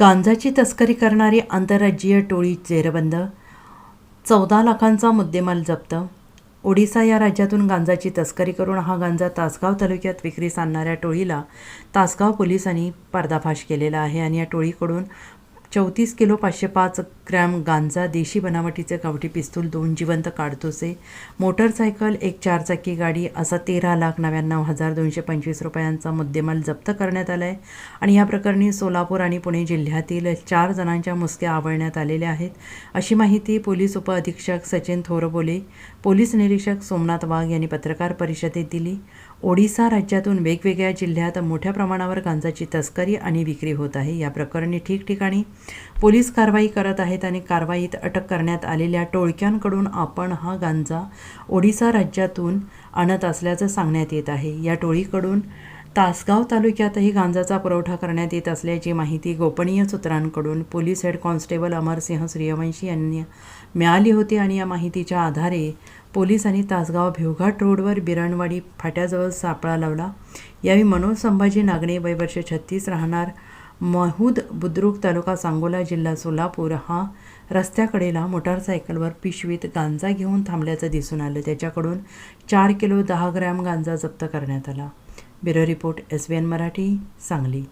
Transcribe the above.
गांजाची तस्करी करणारी आंतरराज्यीय टोळी जेरबंद चौदा लाखांचा मुद्देमाल जप्त. ओडिसा या राज्यातून गांजाची तस्करी करून हा गांजा तासगाव तालुक्यात विक्रीस आणणाऱ्या टोळीला तासगाव पोलिसांनी पर्दाफाश केलेला आहे आणि या टोळीकडून चौतीस किलो पाचशे पाच ग्रॅम गांजा देशी बनावटीचे गावठी पिस्तूल दोन जिवंत काडतुसे. मोटरसायकल एक चारचाकी गाडी असा तेरा लाख नव्याण्णव हजार दोनशे पंचवीस रुपयांचा मुद्देमाल जप्त करण्यात आला आहे आणि या प्रकरणी सोलापूर आणि पुणे जिल्ह्यातील चार जणांच्या मुसक्या आवळण्यात आलेल्या आहेत. अशी माहिती पोलीस उपअधीक्षक सचिन थोरबोले पोलीस निरीक्षक सोमनाथ वाघ यांनी पत्रकार परिषदेत दिली. ओडिसा राज्यातून वेगवेगळ्या जिल्ह्यात मोठ्या प्रमाणावर गांजाची तस्करी आणि विक्री होत आहे. या प्रकरणी ठिकठिकाणी पोलीस कारवाई करत आहेत आणि कारवाईत अटक करण्यात आलेल्या टोळक्यांकडून आपण हा गांजा ओडिसा राज्यातून आणत असल्याचं सांगण्यात येत आहे. या टोळीकडून तासगाव तालुक्यातही गांजाचा पुरवठा करण्यात येत असल्याची माहिती गोपनीय सूत्रांकडून police head constable Amarsingh Suryavanshi यांनी मिळाली होती आणि या माहितीच्या आधारे पोलिसांनी तासगाव भिवघाट रोडवर बिरणवाडी फाट्याजवळ सापळा लावला. यावेळी मनोज संभाजी नागणे वय वर्ष छत्तीस राहणार महूद बुद्रुक तालुका सांगोला जिल्हा सोलापूर. हा रस्त्याकडेला मोटारसायकलवर पिशवीत गांजा घेऊन थांबल्याचं दिसून आलं. त्याच्याकडून चार किलो दहा ग्रॅम गांजा जप्त करण्यात आला. Bureau report S B N Marathi Sangli.